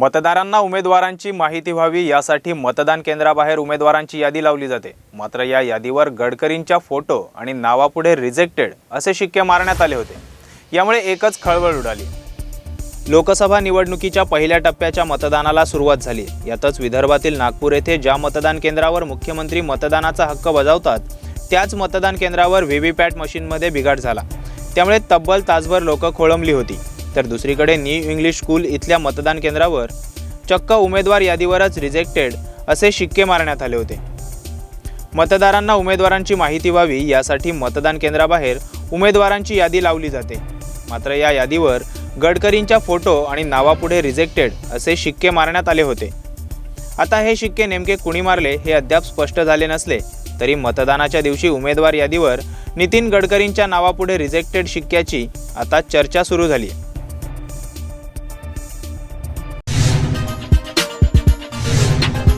मतदारांना उमेदवारांची माहिती व्हावी यासाठी मतदान केंद्राबाहेर उमेदवारांची यादी लावली जाते. मात्र या यादीवर गडकरींच्या फोटो आणि नावापुढे रिजेक्टेड असे शिक्के मारण्यात आले होते. यामुळे एकच खळबळ उडाली. लोकसभा निवडणुकीच्या पहिल्या टप्प्याच्या मतदानाला सुरुवात झाली. यातच विदर्भातील नागपूर येथे ज्या मतदान केंद्रावर मुख्यमंत्री मतदानाचा हक्क बजावतात त्याच मतदान केंद्रावर व्ही व्ही पॅट मशीनमध्ये बिघाड झाला. त्यामुळे तब्बल तासभर लोकं खोळंबली होती. तर दुसरीकडे न्यू इंग्लिश स्कूल इथल्या मतदान केंद्रावर चक्क उमेदवार यादीवरच रिजेक्टेड असे शिक्के मारण्यात आले होते. मतदारांना उमेदवारांची माहिती व्हावी यासाठी मतदान केंद्राबाहेर उमेदवारांची यादी लावली जाते. मात्र या यादीवर गडकरींच्या फोटो आणि नावापुढे रिजेक्टेड असे शिक्के मारण्यात आले होते. आता हे शिक्के नेमके कुणी मारले हे अद्याप स्पष्ट झाले नसले तरी मतदानाच्या दिवशी उमेदवार यादीवर नितीन गडकरींच्या नावापुढे रिजेक्टेड शिक्क्याची आता चर्चा सुरू झाली आहे.